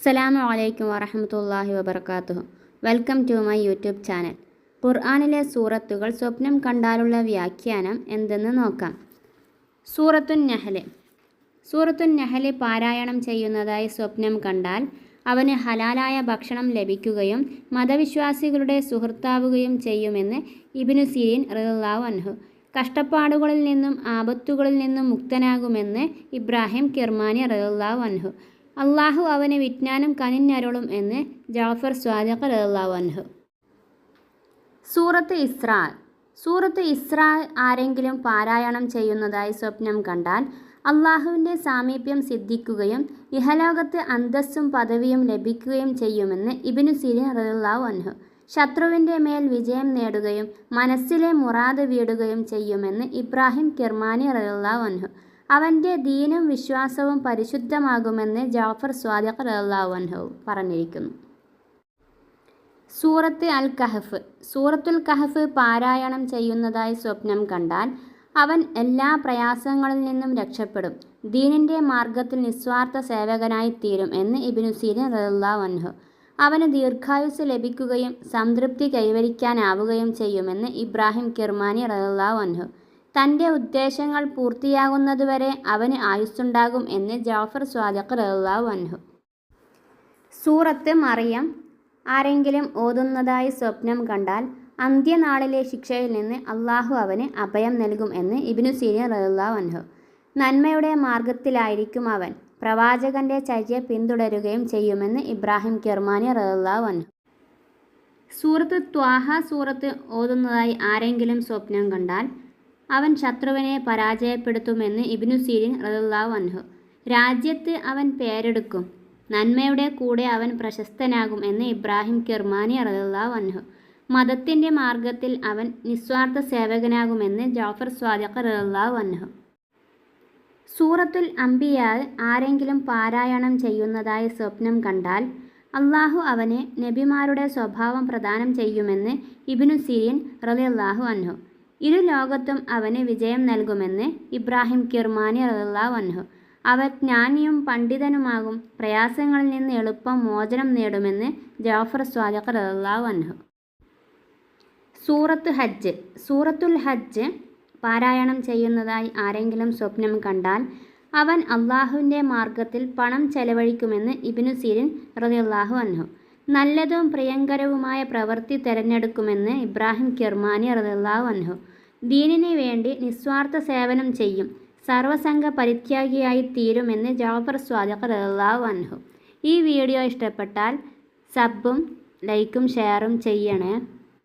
അസ്സലാമു അലൈക്കും വറഹമത്തല്ലാഹി വബർക്കാത്തു welcome to my YouTube channel. ഖുർആാനിലെ സൂറത്തുകൾ സ്വപ്നം കണ്ടാലുള്ള വ്യാഖ്യാനം എന്തെന്ന് നോക്കാം. സൂറത്തുൻ നഹൽ സൂറത്തുൻ നഹൽ പാരായണം ചെയ്യുന്നതായി സ്വപ്നം കണ്ടാൽ അവന് ഹലാലായ ഭക്ഷണം ലഭിക്കുകയും മതവിശ്വാസികളുടെ സുഹൃത്താവുകയും ചെയ്യുമെന്ന് ഇബിനു സീൻ റിള്ളാവ് അൻഹു കഷ്ടപ്പാടുകളിൽ നിന്നും ആപത്തുകളിൽ നിന്നും മുക്തനാകുമെന്ന് ഇബ്രാഹിം കിർമാനി റലാവ് അൻഹു അള്ളാഹു അവനെ വിജ്ഞാനം കനിഞ്ഞരുളും എന്ന് ജാഫർ സ്വാദിഖ് അള്ളാഹു സൂറത്ത് ഇസ്രാ സൂറത്ത് ഇസ്രാ ആരെങ്കിലും പാരായണം ചെയ്യുന്നതായി സ്വപ്നം കണ്ടാൽ അള്ളാഹുവിന്റെ സാമീപ്യം സിദ്ധിക്കുകയും ഇഹലോകത്ത് അന്തസ്സും പദവിയും ലഭിക്കുകയും ചെയ്യുമെന്ന് ഇബിനു സിരി റലാവ് അൻഹു. ശത്രുവിന്റെ മേൽ വിജയം നേടുകയും മനസ്സിലെ മുറാദ് വീടുകയും ചെയ്യുമെന്ന് ഇബ്രാഹിം കിർമാനി റലാവ് അൻഹു. അവന്റെ ദീനും വിശ്വാസവും പരിശുദ്ധമാകുമെന്ന് ജാഫർ സ്വാദിഖ് റഹ്ലാവൻഹു പറഞ്ഞിരിക്കുന്നു. സൂറത്ത് അൽ കഹഫ് സൂറത്തുൽ കഹഫ് പാരായണം ചെയ്യുന്നതായി സ്വപ്നം കണ്ടാൽ അവൻ എല്ലാ പ്രയാസങ്ങളിൽ നിന്നും രക്ഷപ്പെടും. ദീനിന്റെ മാർഗത്തിൽ നിസ്വാർത്ഥ സേവകനായി തീരും എന്ന് ഇബിനു സീരിൻ റഹ്ലാ വൻഹു അവന് ദീർഘായുസ് ലഭിക്കുകയും സംതൃപ്തി കൈവരിക്കാനാവുകയും ചെയ്യുമെന്ന് ഇബ്രാഹിം കിർമാനി റഹ്ലാ വൻഹു തന്റെ ഉദ്ദേശങ്ങൾ പൂർത്തിയാകുന്നതുവരെ അവന് ആയുസ്സുണ്ടാകും എന്ന് ജാഫർ സ്വാദഖ് റഹ്ലാ വൻഹു സൂറത്ത് മറിയം ആരെങ്കിലും ഓതുന്നതായി സ്വപ്നം കണ്ടാൽ അന്ത്യനാളിലെ ശിക്ഷയിൽ നിന്ന് അള്ളാഹു അവന് അഭയം നൽകും എന്ന് ഇബിനു സീനിയർ റഹ്ലാ അൻഹു. നന്മയുടെ മാർഗത്തിലായിരിക്കും അവൻ പ്രവാചകന്റെ ചര്യ പിന്തുടരുകയും ചെയ്യുമെന്ന് ഇബ്രാഹിം കിർമാനി റഹ്ലാ അൻഹു. സൂറത്ത് ത്വാഹ സൂറത്ത് ഓതുന്നതായി ആരെങ്കിലും സ്വപ്നം കണ്ടാൽ അവൻ ശത്രുവിനെ പരാജയപ്പെടുത്തുമെന്ന് ഇബിനു സീരിൻ റദുല്ലാവ് അൻഹു. രാജ്യത്ത് അവൻ പേരെടുക്കും. നന്മയുടെ കൂടെ അവൻ പ്രശസ്തനാകും എന്ന് ഇബ്രാഹിം കിർമാനി റദുല്ലാവ് അൻഹു. മതത്തിന്റെ മാർഗത്തിൽ അവൻ നിസ്വാർത്ഥ സേവകനാകുമെന്ന് ജാഫർ സ്വാദിഖ് റദുല്ലാവ് അൻഹു. സൂറത്തുൽ അംബിയാൽ ആരെങ്കിലും പാരായണം ചെയ്യുന്നതായി സ്വപ്നം കണ്ടാൽ അള്ളാഹു അവന് നബിമാരുടെ സ്വഭാവം പ്രദാനം ചെയ്യുമെന്ന് ഇബിനു സീരിൻ റലിയല്ലാഹു അൻഹു. ഇരു ലോകത്തും അവന് വിജയം നൽകുമെന്ന് ഇബ്രാഹിം കിർമാനി റലിയല്ലാഹു അൻഹു. അവ ജ്ഞാനിയും പണ്ഡിതനുമാകും പ്രയാസങ്ങളിൽ നിന്ന് എളുപ്പം മോചനം നേടുമെന്ന് ജാഫർ സ്വാദിഖ് റലിയല്ലാഹു അൻഹു. സൂറത്ത് ഹജ്ജ്. സൂറത്തുൽ ഹജ്ജ് പാരായണം ചെയ്യുന്നതായി ആരെങ്കിലും സ്വപ്നം കണ്ടാൽ അവൻ അള്ളാഹുവിന്റെ മാർഗത്തിൽ പണം ചെലവഴിക്കുമെന്ന് ഇബിനു സിരിൻ റളിയല്ലാഹു അൻഹു. നല്ലതും പ്രിയങ്കരവുമായ പ്രവൃത്തി തിരഞ്ഞെടുക്കുമെന്ന് ഇബ്രാഹിം കിർമാനി റളിയല്ലാഹു അൻഹു. ദീനിന് വേണ്ടി നിസ്വാർത്ഥ സേവനം ചെയ്യും സർവസംഘ പരിത്യാഗിയായി തീരുമെന്ന് ജാഫർ സ്വാദിഖ് റളിയല്ലാഹു അൻഹു. ഈ വീഡിയോ ഇഷ്ടപ്പെട്ടാൽ സബും ലൈക്കും ഷെയറും ചെയ്യണേ.